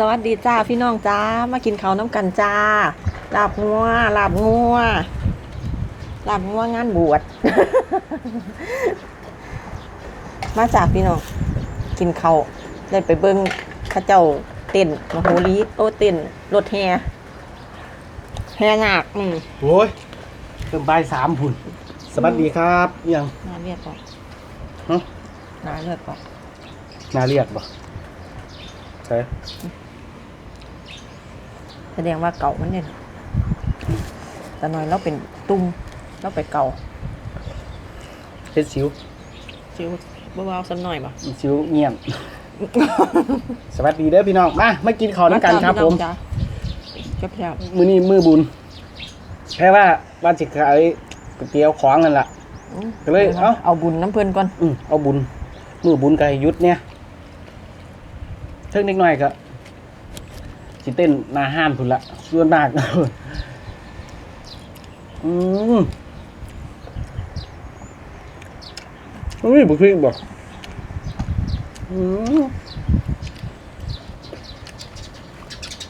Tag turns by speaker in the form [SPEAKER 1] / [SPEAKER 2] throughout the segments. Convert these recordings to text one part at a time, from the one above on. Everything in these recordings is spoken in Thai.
[SPEAKER 1] สวัสดีจ้าพี่น้องจ้ามากินข้าวน้ำกันจ้าลาบงัวลาบงัวลาบงัวงานบวช มาจากพี่น้องกินข้าวได้ไปเบิ้งเข้าเจ้าเต้นมโหรีโอเต้นรถแฮแฮงากอืม
[SPEAKER 2] โอ้ยเติมใบายสามพุ่นสวัสดีครับยัง
[SPEAKER 1] นาเรียกก่อน
[SPEAKER 2] ฮะ
[SPEAKER 1] นาเรียกก่อน
[SPEAKER 2] นาเรียกบ่ใช่
[SPEAKER 1] แสดงว่าเก่ามันเนี่ยแต่น้อยเราเป็นตุ้มเราไปเก่า
[SPEAKER 2] เฮ็ดสิว
[SPEAKER 1] ชิวเบาๆสักหน่อยป่ะ
[SPEAKER 2] สิวเงียบสวัสดีเด้อพี่น้องมามากินข้าวน้ำกันครับผม
[SPEAKER 1] จ้าจับจับ
[SPEAKER 2] มื้อนี้มื้อบุญแค่ว่าว่าสิขายก๋วยเตี๋ยวของนั่นล่ะก็เลยเอ้า
[SPEAKER 1] เอาบุญน้ำเพื่อนก่อน
[SPEAKER 2] อืมเอาบุญมื้อบุญกับให้หยุดเนี่ยเทิงนิดหน่อยก็ สิเต้นหน้าห้านพุ่นละส่วนมากอืมอุ้ยบุคลิกบ่อืม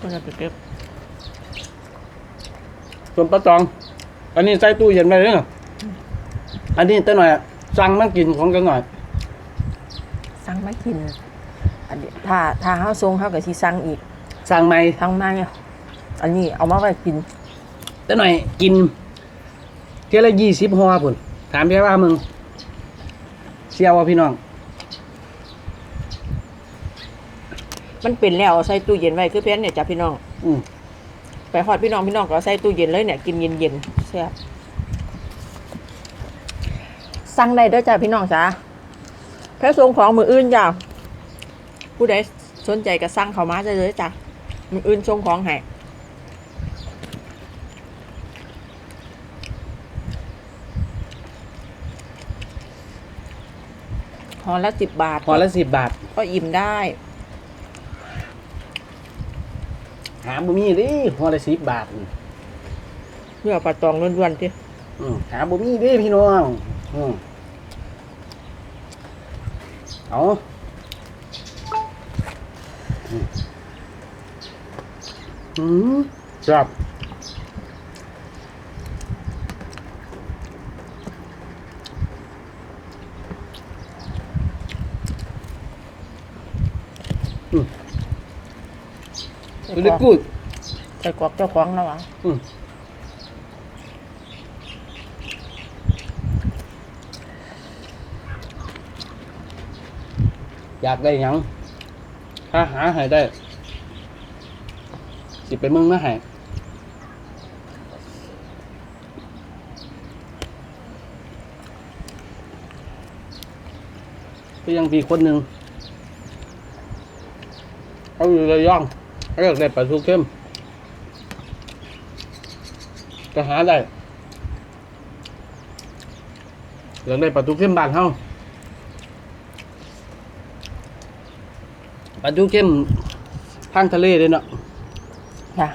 [SPEAKER 1] ก็จะไปเก็บ
[SPEAKER 2] ส่วนปลาตอง อันนี้ใส่ตู้เย็นไปเลยเนาะอันนี้ตั้งหน่อยอะสั่งมันกินของกันหน่อย
[SPEAKER 1] สั่งมากินอันนี้ถ้าถ้าเฮาทรงเฮาก็สิสั่งอีก
[SPEAKER 2] สั่งใหม่
[SPEAKER 1] ทั้งมาเนี่ยอันนี้เอามาไว้กิน
[SPEAKER 2] ตั้งหน่อยกินเที่ยวละยี่สิบห่อพุ่นถามพี่ว่ามึงเชียวว่าพี่น้อง
[SPEAKER 1] มันเป็นแล้วเอาใส่ตู้เย็นไว้คือเพี้ยนเนี่ยจ้ะพี่น้อง
[SPEAKER 2] อืม
[SPEAKER 1] ไปฮอดพี่น้องพี่น้องก็เอาใส่ตู้เย็นเลยเนี่ยกินเย็นๆแซ่บสั่งได้เด้อจ้ะพี่น้องจ้าแค่ส่งของมืออื่นจ้ะผู้ใดสนใจก็สั่งเข้ามาได้เลยจ้ะ มืออื่นส่งของให้ห่อละสิบบาท
[SPEAKER 2] ห่อละสิบบาท
[SPEAKER 1] ก็อิ่มได้
[SPEAKER 2] หาบุมีดิห่อละสิบบาท
[SPEAKER 1] เพื่อปลาตองล้วนๆที่
[SPEAKER 2] อืมหาบุมีดิพี่น้องอืมเอาอืม อืมครับ
[SPEAKER 1] ใส่
[SPEAKER 2] very
[SPEAKER 1] กรอก
[SPEAKER 2] good
[SPEAKER 1] ใส่กรอกเจ้าของแล้วอะ
[SPEAKER 2] อืมอยากได้หยังถ้าหาให้ได้สิ ไปเมึงมาให้ก็ยังมีคนหนึ่งเขาอยู่ระยองเขาอยากได้ปลาทูเข้มก็หาได้อยากได้ปลาทูเข้มบ้านเฮาปลาทูเข้มทางทะเลเลยเนาะ
[SPEAKER 1] จ้ะ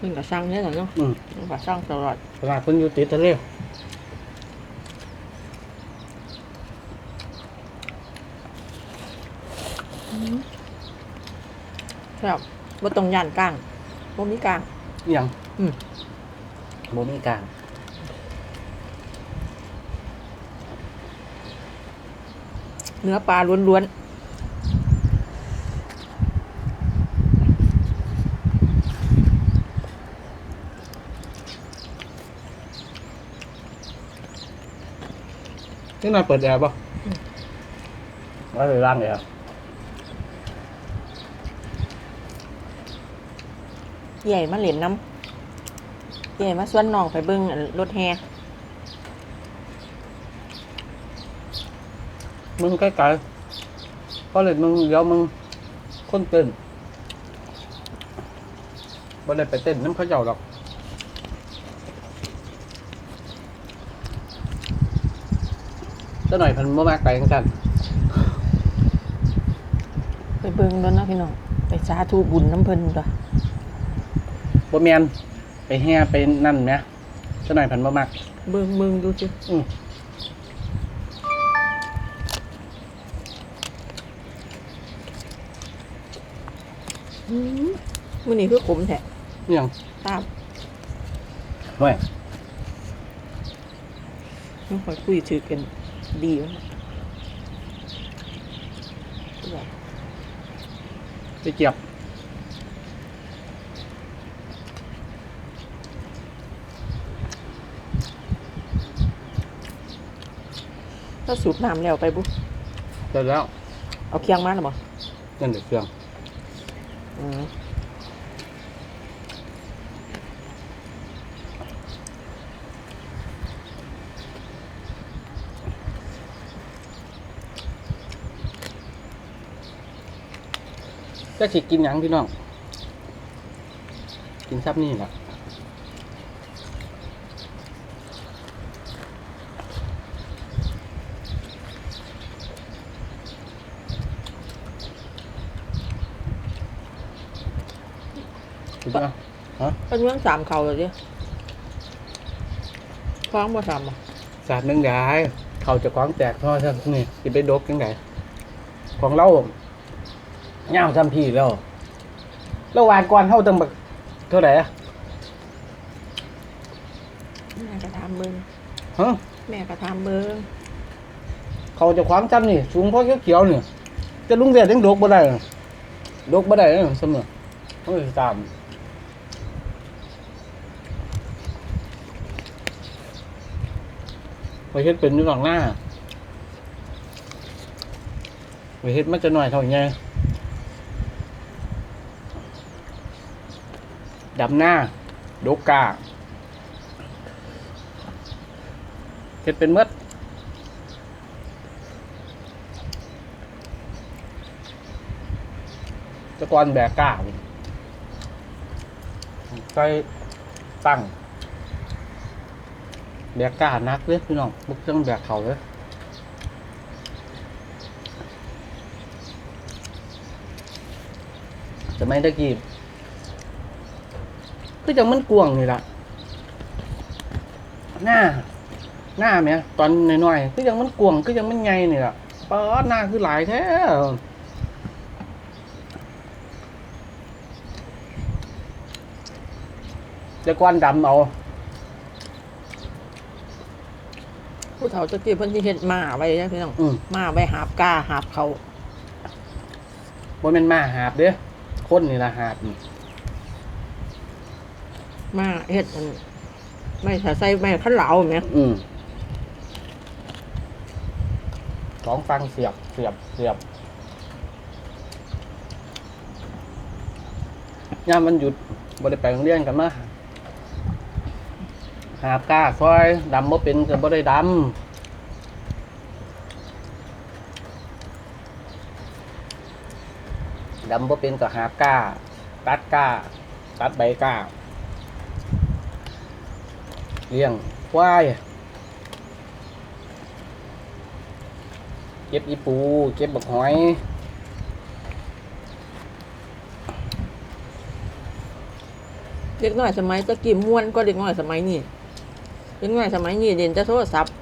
[SPEAKER 1] มันก็ช่างเนี่ยแหละเนาะ
[SPEAKER 2] อืม
[SPEAKER 1] มันก็ช่างตลอด
[SPEAKER 2] ตลาดคนอยู่ติดทะเล
[SPEAKER 1] ครับว่าตรงย่านกลางบ่มีกลาง
[SPEAKER 2] อหย่าง
[SPEAKER 1] อืม
[SPEAKER 2] โมมีกลาง
[SPEAKER 1] เนื้อปลาล้วน
[SPEAKER 2] นี่นายเปิดแอร์ป่ะว่าไปร่างแอร์
[SPEAKER 1] ๆใหญ่มาเหรียญน้ำใหญ่มาสวนน้องไปเบิ่งอันรถแฮ
[SPEAKER 2] มึงใกล้ๆเพราะเลยมึงเดี๋ยวมึงคนเต้นบ่ได้ไปเต้นน้ำเขาเจ้าหรอก จะหน่อยพันบ่มากไปทั้งสั้น
[SPEAKER 1] ไปเบิ่งแล้วเนะพี่น้องไปสาธุบุญน้ำเพิ่นตัว
[SPEAKER 2] บ่แมนไปแห่ไปนั่นไหมจะหน่อยพันบ่มาก
[SPEAKER 1] เบิ่งเบิ่งดูสิ
[SPEAKER 2] อืม
[SPEAKER 1] อืมมื้อนี้คือขมแท้เนี่
[SPEAKER 2] ยัง
[SPEAKER 1] ตาม
[SPEAKER 2] ไว้
[SPEAKER 1] น้องคอยคุยถือกัน ดีวะ
[SPEAKER 2] ไปเกียบ
[SPEAKER 1] ถ้าสูบน้ำแล้วไปบุ
[SPEAKER 2] เสร็จแล้ว
[SPEAKER 1] เอาเคียงมาหรือเปล่า
[SPEAKER 2] นั่นเด็กเครื่อง
[SPEAKER 1] อืม
[SPEAKER 2] ก็สิกินหยังพี่น้อง กินซับนี่แหละกินปะฮะ
[SPEAKER 1] เป็นเรื่องสามเขาเลยดิคว้างบ่สามอะ
[SPEAKER 2] สาดนึงได้เขาจะคว้างแตกท่อซะนี่สิไปดกยังไงของเรา เง่าวทำพี่แล้วเราวานก่อนเท่าตั้งบักเท่าไหร่อะ
[SPEAKER 1] แม่กระทำเบิ้ง
[SPEAKER 2] ฮะ
[SPEAKER 1] แม่กระทำเบิ้ง
[SPEAKER 2] เขาจะคว้างจำนี่สูงเพราะเขียวๆเนี่ยจะลุงเดียดยังดกบ่ได้น่ะดกบ่ได้นะเสมอเฮ้ยตามไปเฮ็ดเป็นอยู่หลังหน้าไปเฮ็ดมันจะหน่อยเท่าไง ดำหน้าดกกาเฮ็ดเป็นหมดตะกอนแบกกาพุ่นใส่ตั้ง แบกกานักเลยพี่น้องบุกเครื่องแบกเขาเลยจะไม่ได้กีบ คือจังมันกวางนี่ละหน้า หน้าเมียตอนน้อยๆคือจังมันกวางคือจังมันใหญ่นี่ละป้าดหน้าคือหลายแท้จะก้อนดำเอา
[SPEAKER 1] ผู้เฒ่าตะกี้เพิ่นสิเฮ็ดหมาไว้นะพี่น้อง
[SPEAKER 2] อืม
[SPEAKER 1] หมาไว้หาบกาหาบเขา
[SPEAKER 2] บ่แม่นมาหาบเด้อคนนี่ละหาบนี่
[SPEAKER 1] ห มาเฮ็ดอันไม่ถ้าใส่ไม่ขันเหลาแหม
[SPEAKER 2] อืมสองฟังเสียบเสียบเสียบยามมันหยุดบ่ได้ไปโรงเรียนกันมาหาบก้าซอยดำบ่เป็นก็บ่ได้ดำดำบ่เป็นก็หาบก้า ตัดก้า ตัดใบก้า เลี้ยงควายเก็บอีปู เก็บบักหอย
[SPEAKER 1] เด็กน้อยสมัยตะกี้ม่วนก็เด็กน้อยสมัยนี้เด็กน้อยสมัยนี้เล่นแต่โทรศัพท์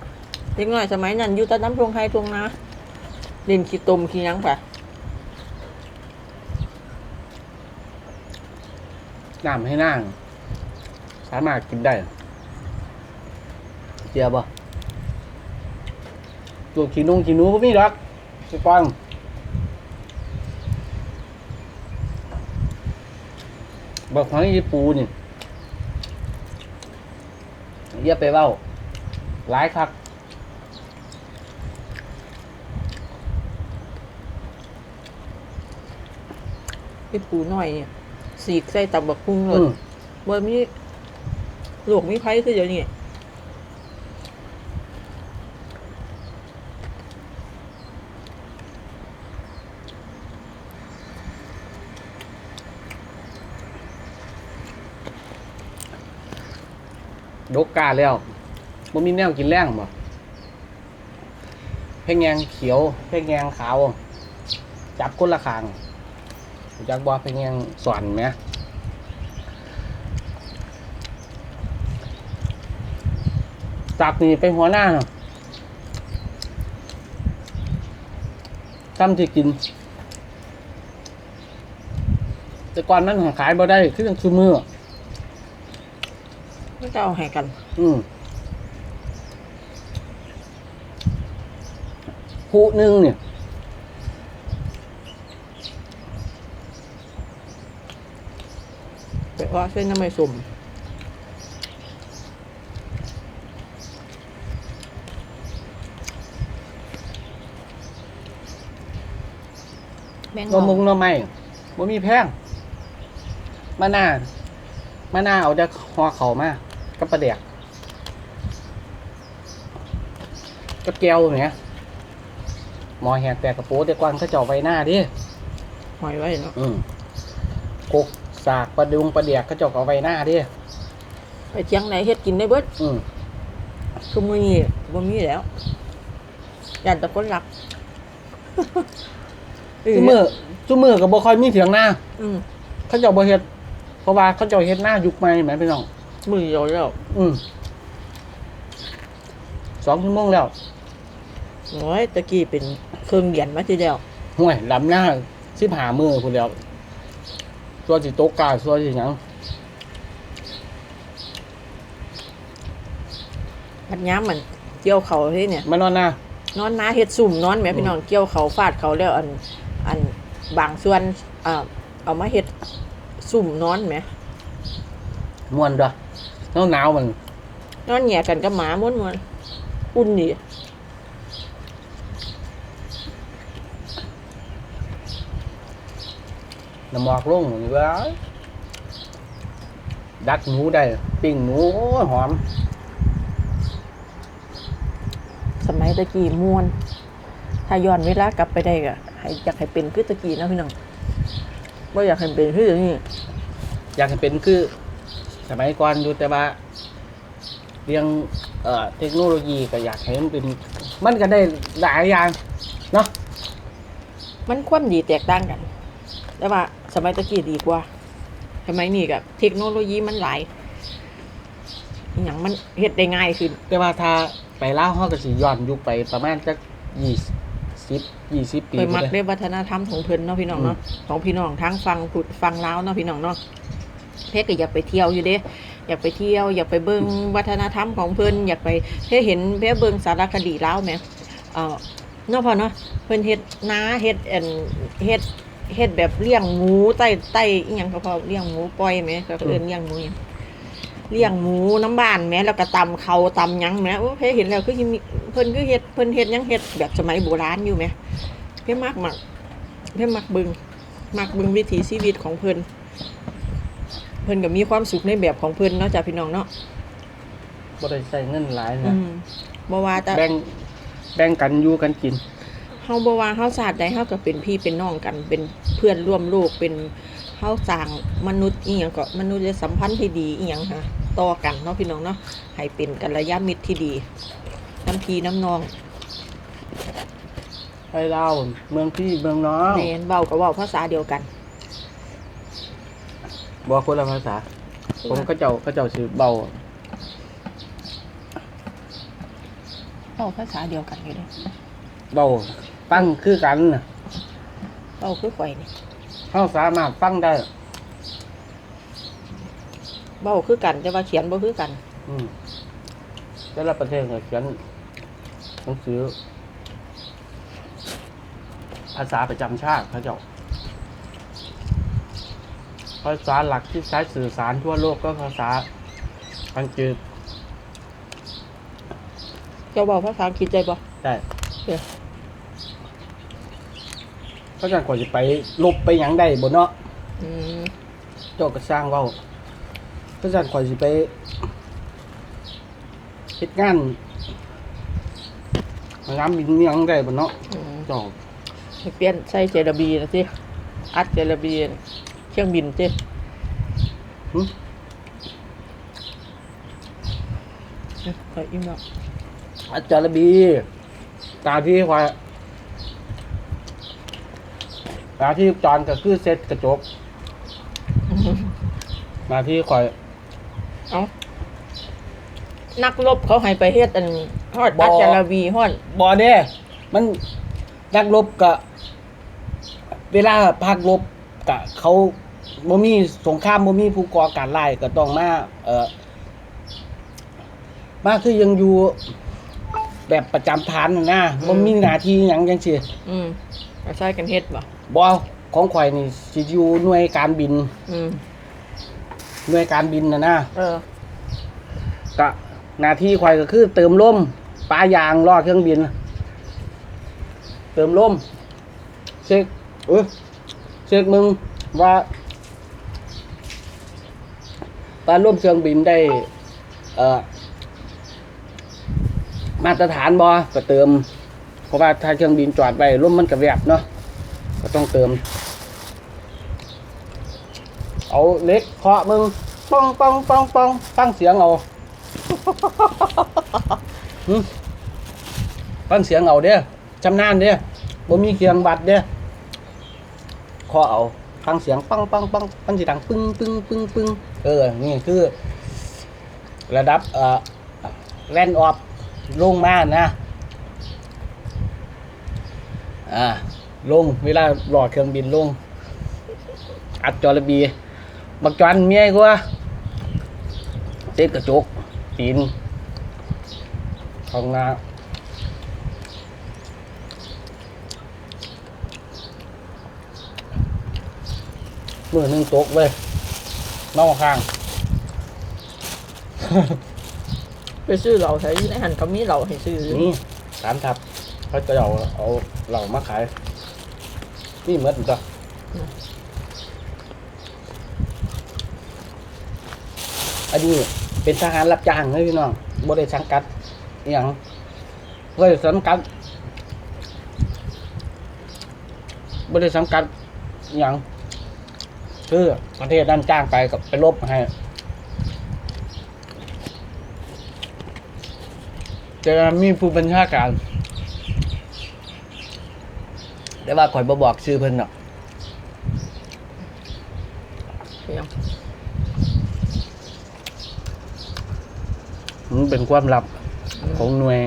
[SPEAKER 1] เด็กน้อยสมัยนั้นอยู่แต่น้ำทวงไฮทวงนาเล่นขี้ตมขี้หยังไป
[SPEAKER 2] น้ำให้นั่งสามารถกินได้ เจียบ่ตัวขี้นุ่งขี้หนูก็มีดอกสิฟังบอกหอยอีปูนี่เยียบไปเว้าหลายคัก
[SPEAKER 1] ไอ้ปูน้อยเนี่ยสีกใส่ตับบักพุงเล
[SPEAKER 2] อื
[SPEAKER 1] ย
[SPEAKER 2] ม
[SPEAKER 1] บ่มีลูกมีไผคือเดี๋ยวนี้
[SPEAKER 2] ดกกาแล้วบ่มีแนวกินแรงบ่เพ่งแยงเขียว เพ่งแยงขาว จับคนละขางจักบ่เพ่งแยงสอนไหมจากนี่ไปหัวหน้าน่ะทำที่กิน แต่ก่อนมันขายบ่ได้คือจังซุมือ
[SPEAKER 1] ไม่ก็เอาให้กัน
[SPEAKER 2] อืมผู้หนึ่งเนี่ย
[SPEAKER 1] แต่ว่าเส้นน้ำไม่สุ่มแมง
[SPEAKER 2] นมมุงนมไม่บ่มีแพงมาหน้ามาหน้าเอาแต่หอเขามา กับปลาแดกกับแก้วเนี่ยหมอแหกแตกกระโปรงแต่ก่อนเขาเจ้าไว้หน้าดิ
[SPEAKER 1] หอยไว้เนาะ
[SPEAKER 2] อืมกกสากปลาดุงปลาเดียกเขาเจ้าก็เอาไว้หน้าดิ
[SPEAKER 1] ไปเชียงไหนเฮ็ดกินได้เบิด
[SPEAKER 2] อืม
[SPEAKER 1] คือมือนี้บ่มีแล้วยันแตะคนรัก
[SPEAKER 2] ซุมือซุมือก็บ่ค่อยมีเถียงหน้า
[SPEAKER 1] อืม
[SPEAKER 2] เขาเจ้าบ่เฮ็ดเพราะว่าเขาเจ้าเฮ็ดหน้ายุคใหม่แหมพี่น้อง
[SPEAKER 1] มือเดียวแล้ว
[SPEAKER 2] อืมสองชั่วโมงแล้ว
[SPEAKER 1] น้อยตะกี้เป็นเครื่องเดียนมาทีเดียว
[SPEAKER 2] ห่วยลำหน้าสิบหามือพุ่นแล้วตัวสิโตกกาตัวสิหยัง
[SPEAKER 1] พัดย้ำมันเกี่ยวเขาเฮ้ยเนี่ย
[SPEAKER 2] มานอนหน้าน
[SPEAKER 1] อนน้าเฮ็ดซุ่มนอนแหม่พี่น้องเกี่ยวเขาฟาดเขาแล้วอัน อันบางส่วนอ่าเอามาเฮ็ดซุ่มนอนแหม
[SPEAKER 2] ม่วนด้วยหนาวหนาวมัน
[SPEAKER 1] นอนแหย่กันกับหมาม้วนม้วนๆอุ่นดี
[SPEAKER 2] น้ำหมอกลงนี่ว่าดักหนูได้ ปิ้งหนูโอ้ยหอม
[SPEAKER 1] สมัยตะกี้ม่วน ถ้าย้อนเวลากลับไปได้ก็ให้อยากให้เป็นคือตะกี้นะพี่น้องบ่อยากให้เป็นคืออย่างนี้
[SPEAKER 2] อยากให้เป็นคือ สมัยก่อนอยู่แต่ว่าเรื่องเอ่อเทคโนโลยีก็อยากให้มันเป็น มันก็ได้หลายอย่างเนาะ
[SPEAKER 1] มันความดีแตกต่างกัน แต่ว่า สมัยตะกี้ดีกว่าสมัยนี้กับเทคโนโลยีมันหลายอหย่างมันเฮ็ดได้ง่ายขึ้น
[SPEAKER 2] แต่ว่าถ้าไปเล่าวเขาก็สิย้อนยุคไปประมาณจักยี่สิบยี่สิบปี
[SPEAKER 1] เคยมัก
[SPEAKER 2] เลย
[SPEAKER 1] ได้วัฒนธรรมของเพิ่นเนาะพี่น้องเนาะของพี่น้องทั้งฟังพุทธฟังลาวเนาะพี่น้องเนาะ เพ่ก็อยากไปเที่ยวอยู่เด้อยากไปเที่ยว อยากไปเบิ่งวัฒนธรรมของเพิ่นอยากไปเพ่เห็นเพ่เบิ่งสารคดีลาวแหมเอ่อเนาะพ่อเนาะเพิ่นเฮ็ดนาเฮ็ดอันเฮ็ดเฮ็ดแบบเลี้ยงหมูใต้ใต้อีหยังก็พอเลี้ยงหมูปล่อยแหมก็เอิ้นเลี้ยงหมูหยังเลี้ยงหมูน้ำบ้านแหมแล้วก็ตำเขาตำหยังแหมโอ้เพ่เห็นแล้วคือสิมีเพิ่นคือเฮ็ดเพิ่นเฮ็ดหยังเฮ็ดแบบสมัยโบราณอยู่แหมเพ่มักมักเพ่มักเบิงมักเบิงวิถีชีวิตของเพิ่นเพิ่นก็มีความสุขในแบบของเพิ่นเนาะจ้ะพี่น้องเนาะ
[SPEAKER 2] บ่ได้ใช้เงินหลาย
[SPEAKER 1] อื
[SPEAKER 2] นะ
[SPEAKER 1] มบ่ว่าแต่
[SPEAKER 2] แบ่งแบ่งกันอยู่กันกิน
[SPEAKER 1] เฮาบ่ว่าเฮาศาสตร์ใดเฮาก็เป็นพี่เป็นน้องกัน เป็นเพื่อนร่วมโลกเป็นเฮาสร้างมนุษย์อีหยังก็มนุษยสัมพันธ์ที่ดีอีหยังฮะต่อกันเนาะพี่น้องเนาะให้เป็นกัลยาณมิตรที่ดีน้ำพี่น้ำน้อง
[SPEAKER 2] ไทยลาวเมืองพี่เมืองน้อง
[SPEAKER 1] แม่นเว้าก็เว้าภาษาเดียวกัน
[SPEAKER 2] บ่คนละภาษา ผมก็เจ้าก็เจ้าสิเบา
[SPEAKER 1] เว้าภาษาเดียวกันอยู่เด้
[SPEAKER 2] เบาฟังคือกันน่ะ
[SPEAKER 1] เว้าคือข่อยนี่
[SPEAKER 2] เฮาสามารถฟังได้
[SPEAKER 1] เว้าคือกันแต่ว่าเขียนบ่คือกัน
[SPEAKER 2] อืมแต่ละประเทศก็เขียนหนังสือ ภาษาประจำชาติเขาเจ้า ภาษาหลักที่ใช้สื่อสารทั่วโลกก็ภาษาอังกฤษ
[SPEAKER 1] เจ้าเว้าภาษาอังกฤษได้บ่
[SPEAKER 2] ได้
[SPEAKER 1] เออ
[SPEAKER 2] เพราะฉะนั้นกว่าจะไปลบไปหยังได้บนเนาะ
[SPEAKER 1] อืม
[SPEAKER 2] เจ้าก็สร้างเว่าเพราะฉะนั้นกว่าจะไปเฮ็ดงานน้ำบินเมียงได้บนเนาะ
[SPEAKER 1] อืม
[SPEAKER 2] เจ้า
[SPEAKER 1] ให้เปลี่ยนใส่เจลาบีนะสิอัดเจลาบีเค รื่องบินสิ
[SPEAKER 2] หึ
[SPEAKER 1] ขออิ่มแล้ว
[SPEAKER 2] อาจารย์บี ตาที่ว่าตาที่จอนก็คือเซ็ตกระจก มาที่คอย
[SPEAKER 1] เอานักรบเขาให้ไปเฮ็ดอันฮอด
[SPEAKER 2] บ่
[SPEAKER 1] อัดเจลาบีฮอด
[SPEAKER 2] บอเด้มันนักรบกะ เวลาพักรบกะ เขา บ่มีสงครามบ่มีผู้ก่อการร้ายก็ต้องมาเอ่อมาคือยังอยู่แบบประจำฐานน่ะนะบ่มีหน้าที่หยังจังซี่
[SPEAKER 1] อืมก็ใช้กันเฮ็ดบ่
[SPEAKER 2] บ่ของข่อยนี่สิอยู่หน่วยการบิน
[SPEAKER 1] อืม
[SPEAKER 2] หน่วยการบินน่ะนะ
[SPEAKER 1] เออ
[SPEAKER 2] ก็หน้าที่ข่อยก็คือ เติมลมปลายางรอเครื่องบิน เติมลมเช็คเออเช็คมึงว่า ปลาล่มเครื่องบินได้เอ่อมาตรฐานบอก็เติม เพราะว่าถ้าเครื่องบินจอดไปร่มมันกระแวบเนาะก็ต้องเติม เอาเล็กเคาะมึงป้องป้องป้องป้องฟังเสียงเอาหึฟังเสียงเอาเด้อชำนาญเด้อบ่มีเครื่องวัดเด้อเคาะเอา ฟังเสียงปังปังปังมันสิดังปึ้งปึ้งปึ้งปึ้งเออ นี่คือ ระดับเอ่อแลนออฟลงมานะ อ่า ลงเวลาหลอดเครื่องบินลง อัดจอระบีบักจอนเมียกูว่าเต็กระจกปีนห้องน้ำ มือหนึ่งตกเว้ยนอกข้าง
[SPEAKER 1] ไปซื้อเหล้าใช้อยู่ในหันก็มีเหล้าให้ซื้ออยู่
[SPEAKER 2] นี่สามทับเขาจะเอาเอาเหล่ามาขายนี่เหมือนจ้ะอันนี้เป็นทหารรับจ้างเลยพี่น้องบริสังกัดอหย่างบริสังกัดบริสังกัดอหย่าง คือประเทศนั้นจ้างไปกับไปลบให้ จะมีผู้บัญชาการ แต่ว่าข่อยบ่บอกชื่อเพิ่นเนาะ
[SPEAKER 1] เพียง
[SPEAKER 2] มันเป็นความลับของหน่วย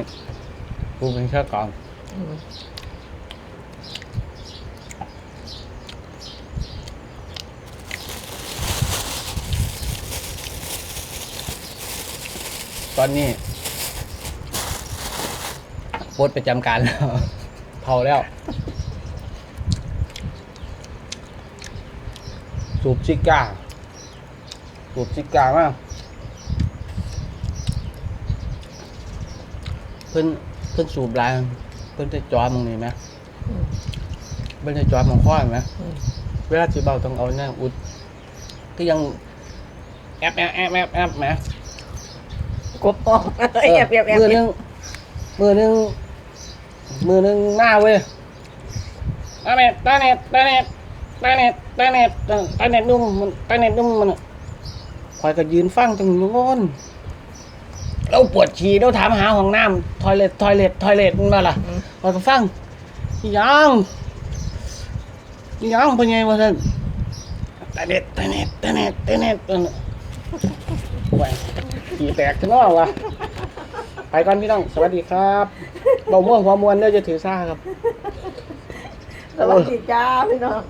[SPEAKER 2] ผู้บัญชาการ ตอนนี้โพสประจำการแล้วเผาแล้ว สูบซิก้า สูบซิก้ามากเพิ่นเพิ่นสูบลายเพิ่นจะจอมึงนี่ไหมเพิ่นจะจอมึงข้อไหม
[SPEAKER 1] อืม
[SPEAKER 2] เวลาจีเบาต้องเอาเนี่ยอุดก็ยังแอบแอบแอบแอบแอบไหม
[SPEAKER 1] กบออกแอบแอบแอบ
[SPEAKER 2] มือหนึงมือหนึงมือหนึงหน้าเว้ยตาเน็ตตาเน็ตตาเน็ตตาเน็ตตาเน็ตตาเน็ตนุ่มมันตาเน็ตนุ่มมันคอยก็ยืนฟังตรงโน้นเราปวดฉี่เราถามหาห้องน้ำทอยเล็ตทอยเล็ตทอยเล็ตมันมาล่ะ
[SPEAKER 1] อืม
[SPEAKER 2] คอยก็ฟังอีหยังอีหยังเป็นไงวะท่านตาเน็ตตาเน็ตตาเน็ตตาเน็ตตาเน็ตโอ้ย ขี่แตกขึ้นมาวะไปก่อนพี่น้องสวัสดีครับเบาม่วงหัวมวนเด้อจะถือซ่าครับ
[SPEAKER 1] สวัสดีจ้าพี่น้อง